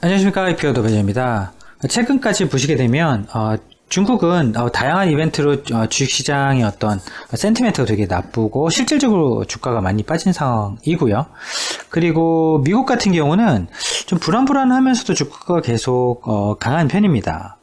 안녕하십니까 IPO 배제입니다. 최근까지 보시게 되면 어, 중국은 어, 다양한 이벤트로 어, 주식시장의 어떤 센티멘트가 되게 나쁘고 실질적으로 주가가 많이 빠진 상황이고요. 그리고 미국 같은 경우는 좀 불안불안하면서도 주가가 계속 어, 강한 편입니다.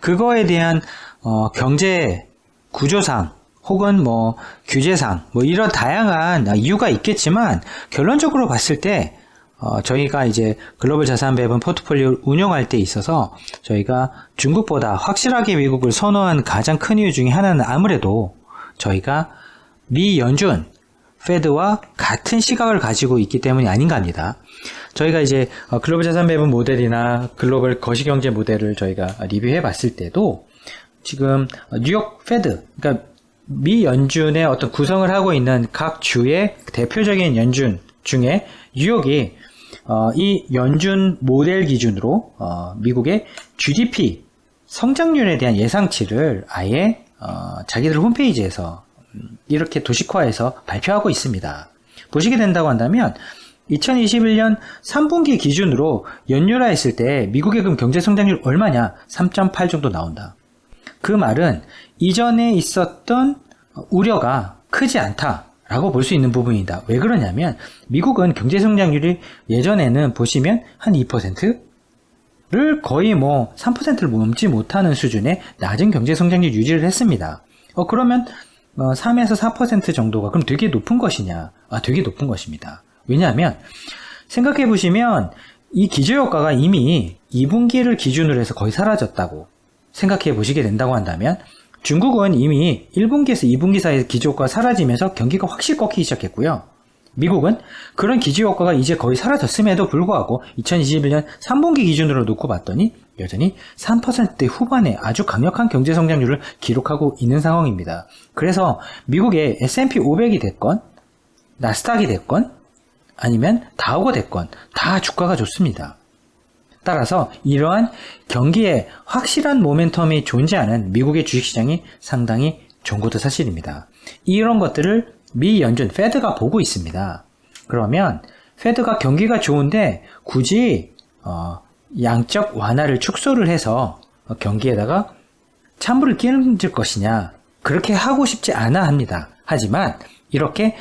그거에 대한 어, 경제 구조상 혹은 뭐 규제상 뭐 이런 다양한 이유가 있겠지만 결론적으로 봤을 때 어, 저희가 이제 글로벌 자산 배분 포트폴리오를 운영할 때 있어서 저희가 중국보다 확실하게 미국을 선호한 가장 큰 이유 중에 하나는 아무래도 저희가 미 연준 페드와 같은 시각을 가지고 있기 때문이 아닌가 합니다. 저희가 이제 어, 글로벌 자산 배분 모델이나 글로벌 거시경제 모델을 저희가 리뷰해 봤을 때도 지금 뉴욕 페드, 그러니까 미 연준의 어떤 구성을 하고 있는 각 주의 대표적인 연준 중에 뉴욕이 어, 이 연준 모델 기준으로 어, 미국의 GDP 성장률에 대한 예상치를 아예 어, 자기들 홈페이지에서 음, 이렇게 도식화해서 발표하고 있습니다. 보시게 된다고 한다면 2021년 3분기 기준으로 연율화했을 때 미국의 그럼 경제 성장률 얼마냐? 3.8 정도 나온다. 그 말은 이전에 있었던 우려가 크지 않다. 라고 볼 수 있는 부분이다. 왜 그러냐면 미국은 경제 성장률이 예전에는 보시면 한 2%를 거의 뭐 3%를 넘지 못하는 수준의 낮은 경제 성장률 유지를 했습니다. 어 그러면 어, 3에서 4% 정도가 그럼 되게 높은 것이냐? 아, 되게 높은 것입니다. 왜냐하면 생각해 보시면 이 기저효과가 이미 2분기를 기준으로 해서 거의 사라졌다고 생각해 보시게 된다고 한다면 중국은 이미 1분기에서 2분기 사이에 기저효과가 사라지면서 경기가 확실히 꺾이기 시작했고요. 미국은 그런 기저효과가 이제 거의 사라졌음에도 불구하고 2021년 3분기 기준으로 놓고 봤더니 여전히 3%대 후반에 아주 강력한 경제 성장률을 기록하고 있는 상황입니다. 그래서 미국의 S&P 500이 됐건 나스닥이 됐건 아니면 다우가 됐건 다 주가가 좋습니다. 따라서 이러한 경기에 확실한 모멘텀이 존재하는 미국의 주식시장이 상당히 좋은 것도 사실입니다. 이런 것들을 미 연준 페드가 보고 있습니다. 그러면 페드가 경기가 좋은데 굳이 어, 양적 완화를 축소를 해서 경기에다가 찬물을 끼얹을 것이냐 그렇게 하고 싶지 않아 합니다. 하지만 이렇게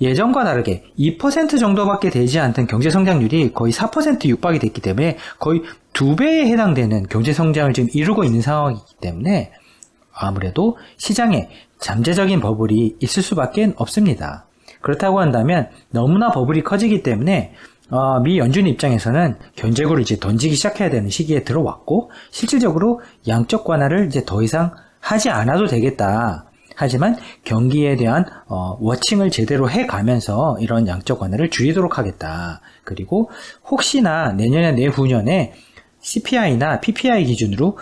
예전과 다르게 2% 정도밖에 되지 않던 경제 성장률이 거의 4% 육박이 됐기 때문에 거의 두 배에 해당되는 경제 성장을 지금 이루고 있는 상황이기 때문에 아무래도 시장에 잠재적인 버블이 있을 수밖에 없습니다. 그렇다고 한다면 너무나 버블이 커지기 때문에 어, 미 연준 입장에서는 견제구를 이제 던지기 시작해야 되는 시기에 들어왔고 실질적으로 양적 완화를 이제 더 이상 하지 않아도 되겠다. 하지만 경기에 대한 어, 워칭을 제대로 해가면서 이런 양적 완화를 줄이도록 하겠다. 그리고 혹시나 내년에 내후년에 CPI나 PPI 기준으로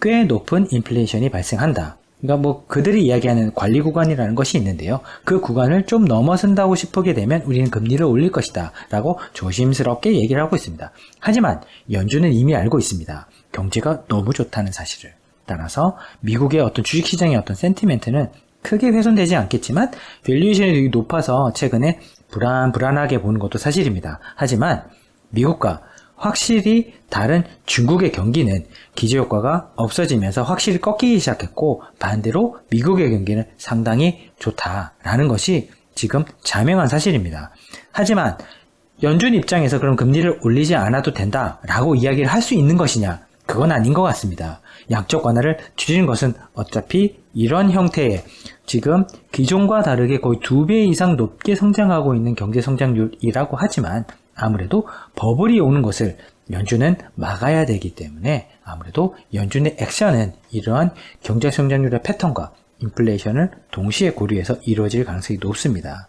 꽤 높은 인플레이션이 발생한다. 그러니까 뭐 그들이 이야기하는 관리 구간이라는 것이 있는데요. 그 구간을 좀 넘어선다고 싶게 되면 우리는 금리를 올릴 것이다. 라고 조심스럽게 얘기를 하고 있습니다. 하지만 연준은 이미 알고 있습니다. 경제가 너무 좋다는 사실을. 따라서 미국의 어떤 주식시장의 어떤 센티멘트는 크게 훼손되지 않겠지만 밸류에이션이 높아서 최근에 불안 불안하게 보는 것도 사실입니다. 하지만 미국과 확실히 다른 중국의 경기는 기저효과가 없어지면서 확실히 꺾이기 시작했고 반대로 미국의 경기는 상당히 좋다라는 것이 지금 자명한 사실입니다. 하지만 연준 입장에서 그럼 금리를 올리지 않아도 된다라고 이야기를 할 수 있는 것이냐? 그건 아닌 것 같습니다. 양적 완화를 줄이는 것은 어차피 이런 형태의 지금 기존과 다르게 거의 두 배 이상 높게 성장하고 있는 경제 성장률이라고 하지만 아무래도 버블이 오는 것을 연준은 막아야 되기 때문에 아무래도 연준의 액션은 이러한 경제 성장률의 패턴과 인플레이션을 동시에 고려해서 이루어질 가능성이 높습니다.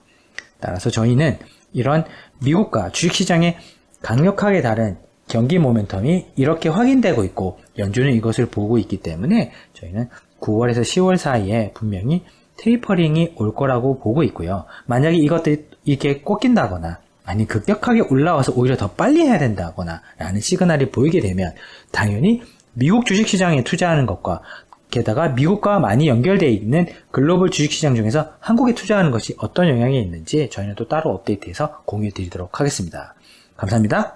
따라서 저희는 이런 미국과 주식시장의 강력하게 다른 경기 모멘텀이 이렇게 확인되고 있고 연준은 이것을 보고 있기 때문에 저희는 9월에서 10월 사이에 분명히 테이퍼링이 올 거라고 보고 있고요. 만약에 이것들이 이렇게 꺾인다거나 아니 급격하게 올라와서 오히려 더 빨리 해야 된다거나 라는 시그널이 보이게 되면 당연히 미국 주식시장에 투자하는 것과 게다가 미국과 많이 연결되어 있는 글로벌 주식시장 중에서 한국에 투자하는 것이 어떤 영향이 있는지 저희는 또 따로 업데이트해서 공유해 드리도록 하겠습니다. 감사합니다.